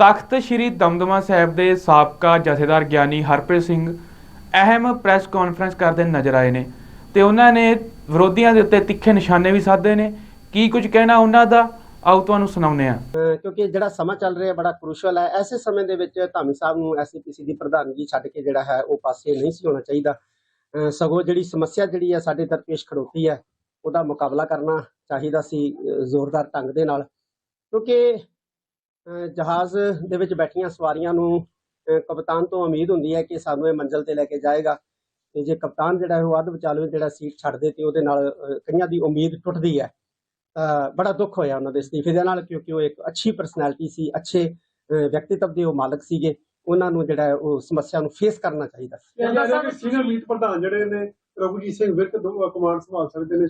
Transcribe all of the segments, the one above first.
ਤਖਤ ਸ੍ਰੀ ਦਮਦਮਾ ਸਾਹਿਬ ਦੇ ਸਾਬਕਾ ਜਥੇਦਾਰ ਗਿਆਨੀ ਹਰਪ੍ਰੀਤ ਸਿੰਘ ਅਹਿਮ ਪ੍ਰੈਸ ਕਾਨਫਰੰਸ ਕਰਦੇ ਨਜ਼ਰ ਆਏ ਨੇ ਤੇ ਉਹਨਾਂ ਨੇ ਵਿਰੋਧੀਆਂ ਦੇ ਉੱਤੇ ਤਿੱਖੇ ਨਿਸ਼ਾਨੇ ਵੀ ਸਾਧੇ ਨੇ। ਕੀ ਕੁਝ ਕਹਿਣਾ ਉਹਨਾਂ ਦਾ? ਆਓ ਤੁਹਾਨੂੰ ਸੁਣਾਉਂਦੇ ਆ ਕਿਉਂਕਿ ਜਿਹੜਾ ਸਮਾਂ ਚੱਲ ਰਿਹਾ ਬੜਾ ਕ੍ਰੂਸ਼ਲ ਹੈ। ਐਸੇ ਸਮੇਂ ਦੇ ਵਿੱਚ ਧਾਮੀ ਸਾਹਿਬ ਨੂੰ ਐਸਪੀਸੀ ਦੀ ਪ੍ਰਧਾਨਗੀ ਛੱਡ ਕੇ ਜਿਹੜਾ ਹੈ ਉਹ ਪਾਸੇ ਨਹੀਂ ਸੀ ਹੋਣਾ ਚਾਹੀਦਾ। ਸਗੋਂ ਜਿਹੜੀ ਸਮੱਸਿਆ ਜਿਹੜੀ ਹੈ ਸਾਡੇ ਦਰਪੇਸ਼ ਖੜੋਤੀ ਹੈ, ਉਹਦਾ ਮੁਕਾਬਲਾ ਕਰਨਾ ਚਾਹੀਦਾ ਸੀ ਜ਼ੋਰਦਾਰ ਢੰਗ ਦੇ ਨਾਲ। ਕਿਉਂਕਿ ਜਹਾਜ਼ ਦੇ ਵਿੱਚ ਬੈਠੀਆਂ ਸਵਾਰੀਆਂ ਨੂੰ ਕਪਤਾਨ ਤੋਂ ਉਮੀਦ ਹੁੰਦੀ ਹੈ ਕਿ ਸਾਨੂੰ ਇਹ ਮੰਜ਼ਲ ਤੇ ਲੈ ਕੇ ਜਾਏਗਾ। ਤੇ ਜੇ ਕਪਤਾਨ ਜਿਹੜਾ ਹੈ ਉਹ ਅੱਧ ਵਿਚਾਲੇ ਜਿਹੜਾ ਸੀਟ ਛੱਡ ਦੇ ਤੇ ਉਹਦੇ ਨਾਲ ਕਈਆਂ ਦੀ ਉਮੀਦ ਟੁੱਟਦੀ ਹੈ ਬੜਾ ਦੁੱਖ ਹੋਇਆ ਉਹਨਾਂ ਦੇ ਅਸਤੀਫੇ ਦੇ ਨਾਲ ਕਿਉਂਕਿ ਉਹ ਇੱਕ ਅੱਛੀ ਪਰਸਨੈਲਿਟੀ ਸੀ ਅੱਛੇ ਵਿਅਕਤੀਤਵ ਦੇ ਉਹ ਮਾਲਕ ਸੀਗੇ। ਉਹਨਾਂ ਨੂੰ ਜਿਹੜਾ ਉਹ ਸਮੱਸਿਆ ਨੂੰ ਫੇਸ ਕਰਨਾ ਚਾਹੀਦਾ ਸੀ। ਸੀਨੀਅਰ ਮੀਤ ਪ੍ਰਧਾਨ ਜਿਹੜੇ ਨੇ ਰਘੁਜੀਤ ਸਿੰਘ ਵਿਰਕ ਦੋ ਕਮਾਂਡ ਸੰਭਾਲ ਸਕਦੇ ਨੇ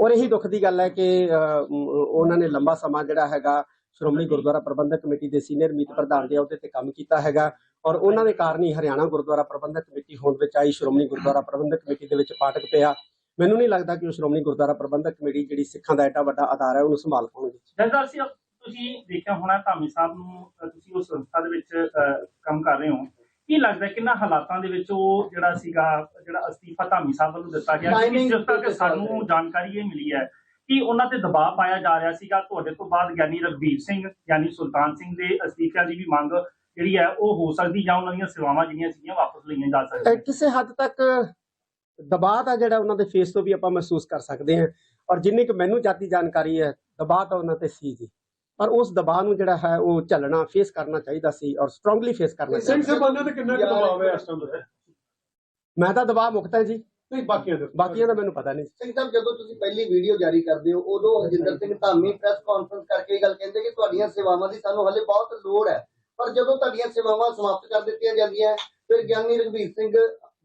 ਔਰ ਇਹੀ ਦੁੱਖ ਦੀ ਗੱਲ ਹੈ ਕਿ ਉਹਨਾਂ ਨੇ ਲੰਬਾ ਸਮਾਂ ਜਿਹੜਾ ਹੈਗਾ ਸ਼੍ਰੋਮਣੀ ਗੁਰਦੁਆਰਾ ਪ੍ਰਬੰਧਕ ਕਮੇਟੀ ਦੇ ਸੀਨੀਅਰ ਮੀਤ ਪ੍ਰਧਾਨ ਦੇ ਅਹੁਦੇ ਤੇ ਕੰਮ ਕੀਤਾ ਹੈਗਾ ਔਰ ਉਹਨਾਂ ਦੇ ਕਾਰਨ ਹੀ ਹਰਿਆਣਾ ਗੁਰਦੁਆਰਾ ਪ੍ਰਬੰਧਕ ਕਮੇਟੀ ਹੋਂਦ ਵਿੱਚ ਆਈ ਸ਼੍ਰੋਮਣੀ ਗੁਰਦੁਆਰਾ ਪ੍ਰਬੰਧਕ ਕਮੇਟੀ ਦੇ ਵਿੱਚ ਪਾਟਕ ਪਿਆ। ਮੈਨੂੰ ਨਹੀਂ ਲੱਗਦਾ ਕਿ ਉਹ ਸ਼੍ਰੋਮਣੀ ਗੁਰਦੁਆਰਾ ਪ੍ਰਬੰਧਕ ਕਮੇਟੀ ਜਿਹੜੀ ਸਿੱਖਾਂ ਦਾ ਐਡਾ ਵੱਡਾ ਆਧਾਰ ਹੈ ਉਹਨੂੰ ਸੰਭਾਲ ਪਾਉਣਗੇ। ਜਸਦਾਰ ਸਿੰਘ ਤੁਸੀਂ ਦੇਖਿਆ ਹੋਣਾ ਧਾਮੀ ਸਾਹਿਬ ਨੂੰ ਤੁਸੀਂ ਉਸ ਸੰਸਥਾ ਦੇ ਵਿੱਚ ਕੰਮ ਕਰ ਰਹੇ ਹੋ। ਕੀ ਲੱਗਦਾ ਕਿੰਨਾ ਹਾਲਾਤਾਂ ਦੇ ਵਿੱਚ ਉਹ ਜਿਹੜਾ ਸੀਗਾ ਜਿਹੜਾ ਅਸਤੀਫਾ ਧਾਮੀ ਸਾਹਿਬ ਵੱਲੋਂ ਦਿੱਤਾ ਗਿਆ? ਜਿਸ ਤੱਕ ਸਾਨੂੰ ਜਾਣਕਾਰੀ ਇਹ ਮਿਲੀ ਹੈ? ਕਿ ਉਹਨਾਂ ਤੇ ਦਬਾਅ ਪਾਇਆ ਜਾ ਰਿਹਾ ਸੀਗਾ? ਤੁਹਾਡੇ ਤੋਂ ਬਾਅਦ ਗਿਆਨੀ ਰਘਬੀਰ ਸਿੰਘ ਗਿਆਨੀ ਸੁਲਤਾਨ ਸਿੰਘ ਦੇ ਅਸਤੀਫਿਆਂ ਦੀ ਵੀ ਮੰਗ ਜਿਹੜੀ ਹੈ ਉਹ ਹੋ ਸਕਦੀ ਜਾਂ ਉਹਨਾਂ ਦੀਆਂ ਸੇਵਾਵਾਂ ਜਿਹੜੀਆਂ ਸੀਗੀਆਂ ਵਾਪਸ ਲਈਆਂ ਜਾ ਸਕਦੀਆਂ ਕਿਸੇ ਹੱਦ ਤੱਕ ਦਬਾਅ ਦਾ ਜਿਹੜਾ ਉਹਨਾਂ ਦੇ ਫੇਸ ਤੋਂ ਵੀ ਆਪਾਂ ਮਹਿਸੂਸ ਕਰ ਸਕਦੇ ਹਾਂ। ਔਰ ਜਿੰਨੀ ਕਿ ਮੈਨੂੰ ਜਾਤੀ ਜਾਣਕਾਰੀ ਹੈ ਦਬਾਅ ਤਾਂ ਉਹਨਾਂ ਤੇ ਸੀ ਜੀ। ਪਰ ਉਸ ਦਬਾਅ ਨੂੰ ਜਿਹੜਾ ਹੈ ਉਹ ਝੱਲਣਾ ਫੇਸ ਕਰਨਾ ਚਾਹੀਦਾ ਸੀ ਔਰ ਸਟਰੋਂਗਲੀ ਫੇਸ ਕਰਨਾ ਸਿੰਘ ਚਾਹੀਦਾ ਸਾਹਿਬਾਨਾਂ ਤੇ ਕਿੰਨਾ ਕੁ ਦਬਾਅ ਹੈ ਇਸ ਟਾਈਮ ਤੇ ਮੈਂ ਤਾਂ ਦਬਾਅ ਮੁਕਤ ਹੈ ਜੀ। ਨਹੀਂ ਬਾਕੀਆਂ ਦੇ ਬਾਕੀਆਂ ਦਾ ਮੈਨੂੰ ਪਤਾ ਨਹੀਂ। ਸਿੰਘ ਸਾਹਿਬ ਜਦੋਂ ਤੁਸੀਂ ਪਹਿਲੀ ਵੀਡੀਓ ਜਾਰੀ ਕਰਦੇ ਹੋ ਉਦੋਂ ਹਰਜਿੰਦਰ ਸਿੰਘ ਧਾਮੀ ਪ੍ਰੈਸ ਕਾਨਫਰੰਸ ਕਰਕੇ ਇਹ ਗੱਲ ਕਹਿੰਦੇ ਕਿ ਤੁਹਾਡੀਆਂ ਸੇਵਾਵਾਂ ਦੀ ਸਾਨੂੰ ਹਲੇ ਬਹੁਤ ਲੋੜ ਹੈ। ਪਰ ਜਦੋਂ ਤੁਹਾਡੀਆਂ ਸੇਵਾਵਾਂ ਸਮਾਪਤ ਕਰ ਦਿੱਤੀਆਂ ਜਾਂਦੀਆਂ ਫਿਰ ਗਿਆਨੀ ਰਘਬੀਰ ਸਿੰਘ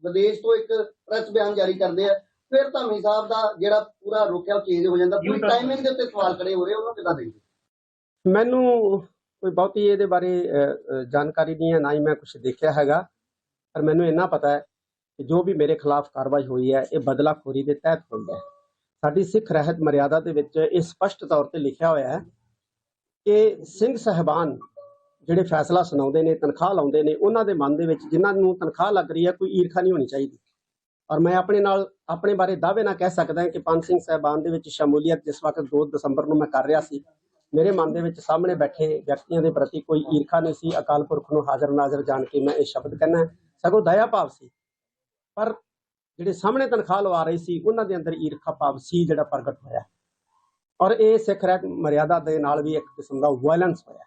ਵਿਦੇਸ਼ ਤੋਂ ਇੱਕ ਪ੍ਰੈਸ ਬਿਆਨ ਜਾਰੀ ਕਰਦੇ ਆ। ਫਿਰ ਧਾਮੀ ਸਾਹਿਬ ਦਾ ਜਿਹੜਾ ਪੂਰਾ ਰੁਕਿਆ ਚੇਂਜ ਹੋ ਜਾਂਦਾ। ਪੂਰੀ। ਟਾਈਮਿੰਗ ਦੇ ਉੱਤੇ ਸਵਾਲ ਖੜੇ ਹੋ ਰਹੇ ਉਹਨਾਂ ਕਿਦਾਂ ਦੇਖਦੇ ਮੈਨੂੰ ਕੋਈ ਬਹੁਤੀ ਇਹਦੇ ਬਾਰੇ ਜਾਣਕਾਰੀ ਨਹੀਂ ਹੈ ਨਾ ਹੀ ਮੈਂ ਕੁਝ ਦੇਖਿਆ ਹੈਗਾ। ਪਰ ਮੈਨੂੰ ਇੰਨਾ ਪਤਾ ਹੈ ਕਿ ਜੋ ਵੀ ਮੇਰੇ ਖਿਲਾਫ ਕਾਰਵਾਈ ਹੋਈ ਹੈ, ਇਹ ਬਦਲਾਖੋਰੀ ਦੇ ਤਹਿਤ ਹੋਈ ਹੈ। ਸਾਡੀ ਸਿੱਖ ਰਹਿਤ ਮਰਿਆਦਾ ਦੇ ਵਿੱਚ ਇਹ ਸਪਸ਼ਟ ਤੌਰ ਤੇ ਲਿਖਿਆ ਹੋਇਆ ਹੈ ਕਿ ਸਿੰਘ ਸਹਿਬਾਨ ਜਿਹੜੇ ਫੈਸਲਾ ਸੁਣਾਉਂਦੇ ਨੇ, ਤਨਖਾਹ ਲਾਉਂਦੇ ਨੇ, ਉਹਨਾਂ ਦੇ ਮਨ ਦੇ ਵਿੱਚ ਜਿਨ੍ਹਾਂ ਨੂੰ ਤਨਖਾਹ ਲੱਗ ਰਹੀ ਹੈ, ਕੋਈ ਈਰਖਾ ਨਹੀਂ ਹੋਣੀ ਚਾਹੀਦੀ। ਔਰ ਮੈਂ ਆਪਣੇ ਨਾਲ ਆਪਣੇ ਬਾਰੇ ਦਾਅਵੇ ਨਾਲ ਕਹਿ ਸਕਦਾ ਹਾਂ ਕਿ ਪੰਜ ਸਿੰਘ ਸਹਿਬਾਨ ਦੇ ਵਿੱਚ ਸ਼ਮੂਲੀਅਤ ਜਿਸ ਵਕਤ 2 ਦਸੰਬਰ ਨੂੰ ਮੈਂ ਕਰ ਰਿਹਾ ਸੀ, ਮੇਰੇ ਮਨ ਦੇ ਵਿੱਚ ਸਾਹਮਣੇ ਬੈਠੇ ਵਿਅਕਤੀਆਂ ਦੇ ਪ੍ਰਤੀ ਕੋਈ ਈਰਖਾ ਨਹੀਂ ਸੀ। ਅਕਾਲ ਪੁਰਖ ਨੂੰ ਹਾਜ਼ਰ ਨਾਜ਼ਰ ਜਾਣ ਕੇ ਮੈਂ ਇਹ ਸ਼ਬਦ ਕਹਿੰਦਾ ਸਗੋਂ ਦਇਆ ਭਾਵ ਸੀ ਪਰ ਜਿਹੜੇ ਸਾਹਮਣੇ ਤਨਖਾਹ ਲਵਾ ਰਹੇ ਸੀ ਉਹਨਾਂ ਦੇ ਅੰਦਰ ਈਰਖਾ ਭਾਵ ਸੀ ਜਿਹੜਾ ਪ੍ਰਗਟ ਹੋਇਆ। ਔਰ ਇਹ ਸਿੱਖ ਰਹਿਤ ਮਰਿਆਦਾ ਦੇ ਨਾਲ ਵੀ ਇੱਕ ਕਿਸਮ ਦਾ ਵਾਇਲੈਂਸ ਹੋਇਆ।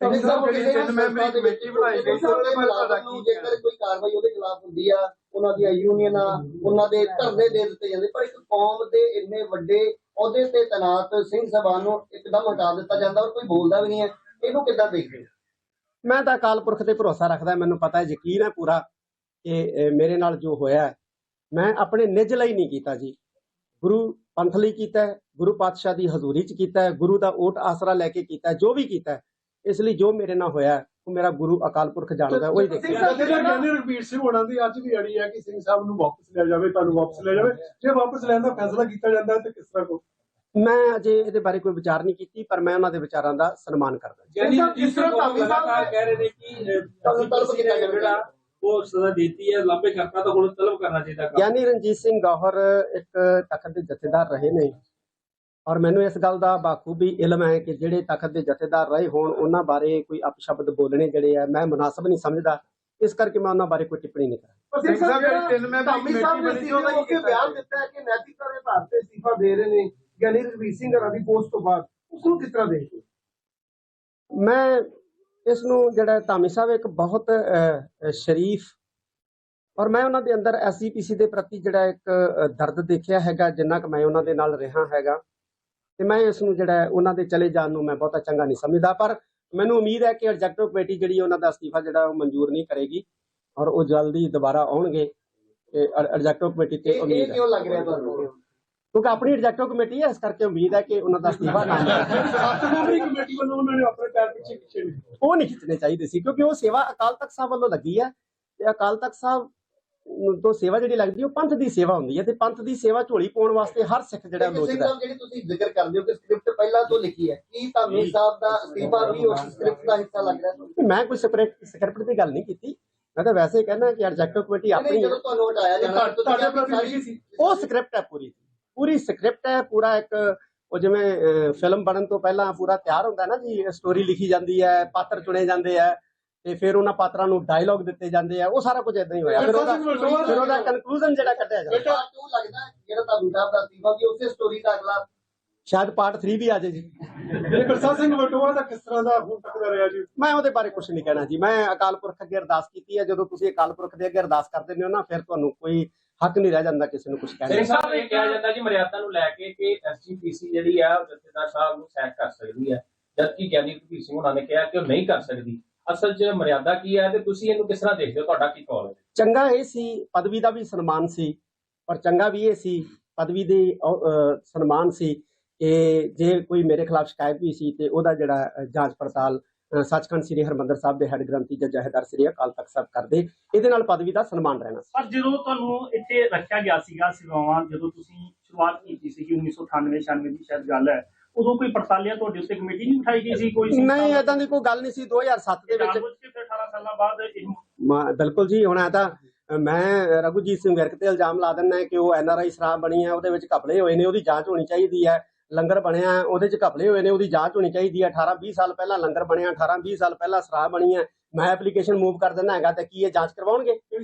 ਸਿੰਘ ਸਾਹਿਬ ਜਿਹੜੀ ਤਿੰਨ ਮੈਂਬਰੀ ਕਮੇਟੀ ਬਣਾਈ ਗਈ ਸੀ ਉਹਦੇ ਬਾਰੇ ਤੁਹਾਡਾ ਕੀ ਕਹਿਣਾ ਜੇਕਰ ਕੋਈ ਕਾਰਵਾਈ ਉਹਦੇ ਖਿਲਾਫ ਹੁੰਦੀ ਆ ਉਹਨਾਂ ਦੀਆਂ ਯੂਨੀਅਨਾਂ ਉਹਨਾਂ ਦੇ ਧਰਨੇ ਦੇ ਦਿੱਤੇ ਜਾਂਦੇ ਪਰ ਇੱਕ ਕੌਮ ਦੇ ਇੰਨੇ ਵੱਡੇ ਅਹੁਦੇ ਤੇ ਤੈਨਾਤ ਸਿੰਘ ਸਭਾ ਨੂੰ ਇੱਕਦਮ ਹਟਾ ਦਿੱਤਾ ਜਾਂਦਾ ਔਰ ਕੋਈ ਬੋਲਦਾ ਵੀ ਨਹੀਂ ਹੈ। ਇਹਨੂੰ ਕਿੱਦਾਂ ਦੇਖਦੇ ਮੈਂ ਤਾਂ ਅਕਾਲ ਪੁਰਖ ਤੇ ਭਰੋਸਾ ਰੱਖਦਾ ਮੈਨੂੰ ਪਤਾ ਹੈ ਯਕੀਨ ਹੈ ਪੂਰਾ। ਕਿ ਮੇਰੇ ਨਾਲ ਜੋ ਹੋਇਆ ਮੈਂ ਆਪਣੇ ਨਿੱਜ ਲਈ ਨਹੀਂ ਕੀਤਾ ਜੀ। ਗੁਰੂ ਪੰਥ ਲਈ ਕੀਤਾ ਹੈ ਗੁਰੂ ਪਾਤਸ਼ਾਹ ਦੀ ਹਜ਼ੂਰੀ 'ਚ ਕੀਤਾ ਹੈ ਗੁਰੂ ਦਾ ਓਟ ਆਸਰਾ ਲੈ ਕੇ ਕੀਤਾ ਜੋ ਵੀ ਕੀਤਾ ਇਸ ਲਈ ਜੋ ਮੇਰੇ ਨਾਲ ਹੋਇਆ ਉਹ ਮੇਰਾ ਗੁਰੂ ਅਕਾਲ ਪੁਰਖ ਜਾਣਦਾ ਹੈ, ਉਹ ਹੀ ਜਥੇਦਾਰ ਗਿਆਨੀ ਰਘਬੀਰ ਸਿੰਘ ਹੋਣਾ ਦੀ ਅੱਜ ਦੀ ਅੜੀ ਹੈ ਕਿ ਸਿੰਘ ਸਾਹਿਬ ਨੂੰ ਵਾਪਸ ਲਿਆ ਜਾਵੇ ਤੁਹਾਨੂੰ ਵਾਪਸ ਲਿਆ ਜਾਵੇ। ਜੇ ਵਾਪਸ ਲੈਣ ਦਾ ਫੈਸਲਾ ਕੀਤਾ ਜਾਂਦਾ ਤਾਂ ਕਿਸ ਤਰ੍ਹਾਂ ਕੋ ਮੈਂ ਅਜੇ ਇਹਦੇ ਬਾਰੇ ਕੋਈ ਵਿਚਾਰ ਨਹੀਂ ਕੀਤੀ ਪਰ ਮੈਂ ਉਹਨਾਂ ਦੇ ਵਿਚਾਰਾਂ ਦਾ ਸਨਮਾਨ ਕਰਦਾ ਜਿਸ ਤਰ੍ਹਾਂ ਧਾਮੀ ਸਾਹਿਬ ਕਹਿ ਰਹੇ ਨੇ ਕਿ ਤਲਬ ਕੀਤਾ ਜਾਵੇ। ਉਹ ਸਜ਼ਾ ਦਿੱਤੀ ਹੈ ਲਾਂਬੇ ਕਰਤਾ ਤਾਂ ਹੁਣ ਤਲਬ ਕਰਨਾ ਚਾਹੀਦਾ ਕੰਮ। ਗਿਆਨੀ ਰਣਜੀਤ ਸਿੰਘ ਗੌਹਰ ਇੱਕ ਤਖਤ ਦੇ ਜਥੇਦਾਰ ਰਹੇ ਨੇ ਔਰ ਮੈਨੂੰ ਇਸ ਗੱਲ ਦਾ ਬਾਖੂਬੀ ਇਲਮ ਹੈ ਕਿ ਜਿਹੜੇ ਤਖਤ ਦੇ ਜਥੇਦਾਰ ਰਹੇ ਹੋਣ ਉਹਨਾਂ ਬਾਰੇ ਕੋਈ ਅਪਸ਼ਬਦ ਬੋਲਣੇ ਜਿਹੜੇ ਆ ਮੈਂ ਮੁਨਾਸਬ ਨਹੀਂ ਸਮਝਦਾ ਇਸ ਕਰਕੇ ਮੈਂ ਉਹਨਾਂ ਬਾਰੇ ਕੋਈ ਟਿੱਪਣੀ ਨਹੀਂ ਕਰਾਂ ਸਿੰਘ ਸਾਹਿਬ ਜਿਹੜੀ ਧਾਮੀ ਸਾਹਿਬ ਨੇ ਸੀ ਉਹਦਾ ਸੀਨੀਅਰ ਕੀ ਕੇ ਬਿਆਨ ਦਿੱਤਾ ਹੈ ਕਿ ਨੈਤਿਕਤਾ ਦੇ ਭਾਰਤ ਤੇ ਅਸਤੀਫਾ ਦੇ ਰਹੇ ਨੇ ਗਿਆਨੀ ਰਘਬੀਰ ਸਿੰਘ ਹਰਾਂ ਦੀ ਪੋਸਟ ਤੋਂ ਬਾਅਦ ਉਸ ਨੂੰ ਕਿਸ ਤਰ੍ਹਾਂ ਦੇਖਦੇ ਹੋ? ਮੈਂ ਇਸ ਨੂੰ ਜਿਹੜਾ ਧਾਮੀ ਸਾਹਿਬ ਇੱਕ ਬਹੁਤ ਸ਼ਰੀਫ ਔਰ ਮੈਂ ਉਹਨਾਂ ਦੇ ਅੰਦਰ ਐਸਜੀਪੀਸੀ ਦੇ ਪ੍ਰਤੀ ਜਿਹੜਾ ਇੱਕ ਦਰਦ ਦੇਖਿਆ ਹੈਗਾ ਜਿੰਨਾ ਕਿ ਮੈਂ ਉਹਨਾਂ ਦੇ ਨਾਲ ਰਿਹਾ ਹੈਗਾ। ਤੇ ਮੈਂ ਇਸ ਨੂੰ ਜਿਹੜਾ ਉਹਨਾਂ ਦੇ ਚਲੇ ਜਾਣ ਨੂੰ ਮੈਂ ਬਹੁਤਾ ਚੰਗਾ ਨਹੀਂ ਸਮਝਦਾ ਪਰ ਮੈਨੂੰ ਉਮੀਦ ਹੈ ਕਿ ਐਗਜ਼ੈਕਟਿਵ ਕਮੇਟੀ ਜਿਹੜੀ ਉਹਨਾਂ ਦਾ ਅਸਤੀਫਾ ਜਿਹੜਾ ਉਹ ਮਨਜ਼ੂਰ ਨਹੀਂ ਕਰੇਗੀ ਔਰ ਉਹ ਜਲਦੀ ਦੁਬਾਰਾ ਆਉਣਗੇ। ਐਗਜ਼ੈਕਟਿਵ ਕਮੇਟੀ ਤੇ ਉਮੀਦ ਇਹ ਹੈ। ਕਿਉਂ ਲੱਗ ਰਿਹਾ ਤੁਹਾਨੂੰ? ਕਿਉਂਕਿ ਆਪਣੀ ਐਗਜ਼ੈਕਟਿਵ ਕਮੇਟੀ ਹੈ ਇਸ ਕਰਕੇ ਉਮੀਦ ਹੈ ਕਿ ਉਹਨਾਂ ਦਾ ਅਸਤੀਫਾ ਨਾ ਮੈਂਬਰੀ ਕਮੇਟੀ ਵੱਲੋਂ ਉਹਨਾਂ ਨੇ ਆਪਣੇ ਪੈਰ ਪਿੱਛੇ ਖਿੱਚੇ ਨੇ। ਉਹ ਨਹੀਂ ਖਿੱਚਣੇ ਚਾਹੀਦੇ ਸੀ ਕਿਉਂਕਿ ਉਹ ਸੇਵਾ ਅਕਾਲ ਤਖਤ ਸਾਹਿਬ ਵੱਲੋਂ ਲੱਗੀ ਹੈ ਤੇ ਅਕਾਲ ਤਖਤ ਸਾਹਿਬ ਤੋਂ ਸੇਵਾ ਜਿਹੜੀ ਲੱਗਦੀ ਹੈ, ਉਹ ਪੰਥ ਦੀ ਸੇਵਾ ਹੁੰਦੀ ਹੈ ਤੇ ਪੰਥ ਦੀ ਸੇਵਾ ਝੋਲੀ ਪਾਉਣ ਵਾਸਤੇ ਹਰ ਸਿੱਖ ਜਿਹੜਾ ਲੋਚਦਾ ਹੈ। ਜਿਹੜੀ ਤੁਸੀਂ ਜ਼ਿਕਰ ਕਰਦੇ ਹੋ ਕਿ ਸਕ੍ਰਿਪਟ ਪਹਿਲਾਂ ਤੋਂ ਲਿਖੀ ਹੈ ਕੀ ਧਾਮੀ ਸਾਹਿਬ ਦਾ ਅਸਤੀਫਾ ਵੀ ਉਸ ਸਕ੍ਰਿਪਟ ਦਾ ਹਿੱਸਾ ਲੱਗ ਰਿਹਾ? ਤੁਹਾਨੂੰ? ਮੈਂ ਕੋਈ ਸਕ੍ਰਿਪਟ ਸਕ੍ਰਿਪਟ ਦੀ ਗੱਲ ਨਹੀਂ ਕੀਤੀ। ਮੈਂ ਤਾਂ ਵੈਸੇ ਕਹਿਣਾ ਕਿ ਐਗਜ਼ੈਕਟਿਵ ਕਮੇਟੀ ਨਹੀਂ ਆਪਣੀ ਜਦੋਂ ਤੁਹਾਨੂੰ ਹਟਾਇਆ ਤੁਹਾਡੇ ਕਿਹਾ ਵੀ ਪ੍ਰਤੀ ਸਾਰੀ- ਲਿਖੀ ਸੀ। ਉਹ ਸਕ੍ਰਿਪਟ ਹੈ ਪੂਰੀ। ਪੂਰੀ ਸਕ੍ਰਿਪਟ ਹੈ ਪੂਰਾ ਇੱਕ ਉਹ ਜਿਵੇਂ ਫਿਲਮ ਬਣਨ ਤੋਂ ਪਹਿਲਾਂ ਪੂਰਾ ਤਿਆਰ ਹੁੰਦਾ ਨਾ ਜੀ ਸਟੋਰੀ ਲਿਖੀ ਜਾਂਦੀ ਹੈ ਪਾਤਰ ਚੁਣੇ ਜਾਂਦੇ ਆ ਤੇ ਫਿਰ ਉਹਨਾਂ ਪਾਤਰਾਂ ਨੂੰ ਡਾਇਲੌਗ ਦਿੱਤੇ ਜਾਂਦੇ ਆ ਉਹ ਸਾਰਾ ਕੁਝ ਇਦਾਂ ਹੀ ਹੋਇਆ। ਫਿਰ ਉਹਦਾ ਫਿਰ ਉਹਦਾ ਕਨਕਲੂਜਨ ਜਿਹੜਾ ਕੱਢਿਆ ਜਾਂਦਾ ਬੇਟਾ ਕਿਉਂ ਲੱਗਦਾ ਜਿਹੜਾ ਸਾਹਿਬ ਦਾ ਅਸਤੀਫਾ ਵੀ ਉਸੇ ਸਟੋਰੀ ਦਾ ਅਗਲਾ ਸ਼ਾਇਦ ਪਾਰਟ 3 ਵੀ ਆ ਜਾਏ ਜੀ। ਇਹ ਪ੍ਰਸਾਦ ਸਿੰਘ ਵਟੋਆ ਦਾ ਕਿਸ ਤਰ੍ਹਾਂ ਦਾ ਹੁਣ ਤੱਕ ਦਾ ਰਿਹਾ ਜੀ? ਮੈਂ ਉਹਦੇ ਬਾਰੇ ਕੁਝ ਨਹੀਂ ਕਹਿਣਾ ਜੀ। ਮੈਂ ਅਕਾਲ ਪੁਰਖ ਅੱਗੇ ਅਰਦਾਸ ਕੀਤੀ ਹੈ। ਜਦੋਂ ਤੁਸੀਂ ਅਕਾਲ ਪੁਰਖ ਦੇ ਅੱਗੇ ਅਰਦਾਸ ਕਰਦੇ ਹੋ ਨਾ ਫਿਰ ਤੁਹਾਨੂੰ ਕੋਈ ਹੱਕ ਨਹੀਂ ਰਹਿ ਜਾਂਦਾ ਕਿਸੇ ਨੂੰ ਕੁਝ ਕਹਿਣ ਸਿੰਘ ਦਾ ਸਾਹਿਬ ਇਹ ਕਿਹਾ ਜਾਂਦਾ ਜੀ ਮਰਿਆਦਾ ਨੂੰ ਲੈ ਕੇ ਕਿ ਐਸਜੀਪੀਸੀ ਜਿਹੜੀ ਆ ਉਹ ਜਥੇਦਾਰ ਸਾਹਿਬ ਨੂੰ ਸੈਕ ਕਰ ਸਕਦੀ ਹੈ ਜਦਕਿ ਗਿਆਨੀ ਕਬੀਰ ਸਿੰਘ ਉਹਨਾਂ ਨੇ ਕਿਹਾ ਕਿ ਉਹ ਨਹੀਂ ਕਰ ਸਕਦੀ। ਅਸਲ 'ਚ ਮਰਿਆਦਾ ਕੀ ਹੈ ਤੇ ਤੁਸੀਂ ਇਹਨੂੰ ਕਿਸ ਤਰ੍ਹਾਂ ਦੇਖਦੇ ਹੋ? ਤੁਹਾਡਾ ਕੀ ਕਾਲ ਹੈ? ਚੰਗਾ ਇਹ ਸੀ ਪਦਵੀ ਦਾ ਵੀ ਸਨਮਾਨ ਸੀ ਪਰ ਚੰਗਾ ਵੀ ਇਹ ਸੀ ਪਦਵੀ ਦੇ ਸਨਮਾਨ ਸੀ ਕਿ ਜੇ ਕੋਈ ਮੇਰੇ ਖਿਲਾਫ ਸ਼ਿਕਾਇਤ ਵੀ ਸੀ ਤੇ ਉਹਦਾ ਜਿਹੜਾ ਜਾਂਚ ਪੜਤਾਲ ਸੱਚਖੰਡ ਸ੍ਰੀ ਹਰਮੰਦਰ ਸਾਹਿਬ ਦੇ ਹੈੱਡ ਗ੍ਰੰਥੀ ਜਾਂ ਜਹੇਦਾਰ ਸ੍ਰੀ ਅਕਾਲ ਤਖਤ ਸਾਹਿਬ ਕਰਦੇ। ਇਹਦੇ ਨਾਲ ਪਦਵੀ ਦਾ ਸਨਮਾਨ ਰਹਿਣਾ ਸੀ। ਪਰ ਜਦੋਂ ਤੁਹਾਨੂੰ ਇੱਥੇ ਰੱਖਿਆ ਗਿਆ ਸੀਗਾ ਸੇਵਾਵਾਂ ਜਦੋਂ ਤੁਸੀਂ ਸ਼ੁਰੂਆਤ ਕੀਤੀ ਸੀ ਕਿ 1998 96 ਦੀ ਸ਼ਾਇਦ ਗੱਲ ਹੈ ਉਦੋਂ ਕੋਈ ਪੜਤਾਲਿਆ ਤੁਹਾਡੇ ਉੱਤੇ ਕਮੇਟੀ ਨਹੀਂ ਉਠਾਈ ਗਈ ਸੀ ਕੋਈ ਨਹੀਂ ਏਦਾਂ ਦੀ ਕੋਈ ਗੱਲ ਨਹੀਂ ਸੀ 2007 ਦੇ ਵਿੱਚ ਫਿਰ 18 ਸਾਲਾਂ ਬਾਅਦ ਬਿਲਕੁਲ ਜੀ ਹੁਣ ਤਾਂ ਅ, ਮੈਂ ਰਘੁਜੀਤ ਸਿੰਘ ਵਿਰਕ ਤੇ ਇਲਜ਼ਾਮ ਲਾ ਦਿੰਦਾ ਕਿ ਉਹ ਐਨਆਰਆਈ ਸ਼ਰਾਬ ਬਣੀ ਹੈ ਉਹਦੇ ਵਿੱਚ ਘਪਲੇ ਹੋਏ ਨੇ ਉਹਦੀ ਜਾਂਚ ਹੋਣੀ ਚਾਹੀਦੀ ਹੈ। ਲੰਗਰ ਬਣਿਆ, ਉਹਦੇ 'ਚ ਘਪਲੇ ਹੋਏ ਨੇ, ਉਹਦੀ ਜਾਂਚ ਹੋਣੀ ਚਾਹੀਦੀ ਹੈ 18 20 ਸਾਲ ਪਹਿਲਾਂ ਲੰਗਰ ਬਣਿਆ 18 20 ਸਾਲ ਪਹਿਲਾਂ ਸ਼ਰਾਬ ਬਣੀ ਹੈ ਮੈਂ ਐਪਲੀਕੇਸ਼ਨ ਮੂਵ ਕਰ ਦਿੰਦਾ ਹੈਗਾ ਤੇ ਕੀ ਇਹ ਜਾਂਚ ਕਰਵਾਉਣਗੇ?